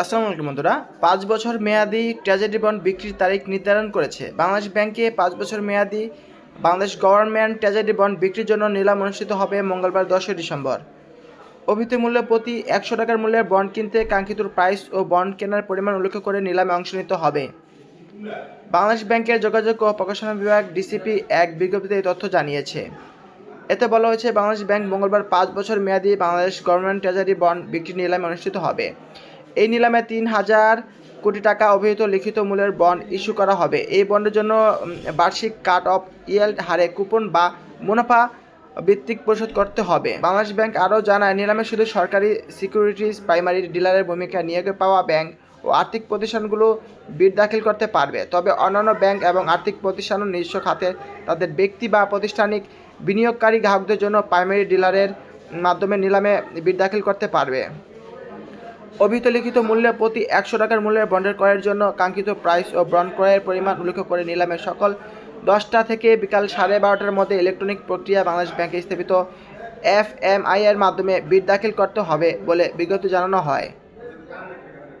আসসালামু আলাইকুম বন্ধুরা। পাঁচ বছর মেয়াদি ট্র্যাজেডি বন্ড বিক্রির তারিখ নির্ধারণ করেছে। বাংলাদেশ ব্যাংকে পাঁচ বছর মেয়াদি বাংলাদেশ গভর্নমেন্ট ট্র্যাজেডি বন্ড বিক্রির জন্য নিলাম অনুষ্ঠিত হবে মঙ্গলবার, দশই ডিসেম্বর। অভিহিত মূল্য প্রতি একশো টাকার মূল্যের বন্ড কিনতে কাঙ্ক্ষিত প্রাইস ও বন্ড কেনার পরিমাণ উল্লেখ করে নিলামে অংশ নিতে হবে। বাংলাদেশ ব্যাংকের যোগাযোগ ও প্রকাশনা বিভাগ ডিসিপি এক বিজ্ঞপ্তিতে এই তথ্য জানিয়েছে। এতে বলা হয়েছে, বাংলাদেশ ব্যাংক মঙ্গলবার পাঁচ বছর মেয়াদি বাংলাদেশ গভর্নমেন্ট ট্রেজারি বন্ড বিক্রি নিলামে অনুষ্ঠিত হবে। এই নিলামে তিন হাজার কোটি টাকা অভিহিত লিখিত মূল্যের বন্ড ইস্যু করা হবে। এই বন্ডের জন্য বার্ষিক কাট অফ ইয়েল্ড হারে কুপন বা মুনাফা ভিত্তিক পরিশোধ করতে হবে। বাংলাদেশ ব্যাংক আরও জানায়, নিলামে শুধু সরকারি সিকিউরিটিজ প্রাইমারি ডিলারের ভূমিকা নিয়োগে পাওয়া ব্যাংক ও আর্থিক প্রতিষ্ঠানগুলো বিড দাখিল করতে পারবে। তবে অন্যান্য ব্যাংক এবং আর্থিক প্রতিষ্ঠানও নিজস্ব খাতে তাদের ব্যক্তি বা প্রতিষ্ঠানিক বিনিয়োগকারী গ্রাহকদের জন্য প্রাইমারি ডিলারের মাধ্যমে নিলামে বিড দাখিল করতে পারবে। অভিহিত লিখিত মূল্যে প্রতি একশো টাকার মূল্যের বন্ডের ক্রয়ের জন্য কাঙ্ক্ষিত প্রাইস ও বন্ড ক্রয়ের পরিমাণ উল্লেখ করে নিলামের সকল দশটা থেকে বিকাল সাড়ে বারোটার মধ্যে ইলেকট্রনিক প্রক্রিয়া বাংলাদেশ ব্যাংকে স্থাপিত এফ এম আই এর মাধ্যমে বিড দাখিল করতে হবে বলে বিজ্ঞপ্তি জানানো হয়।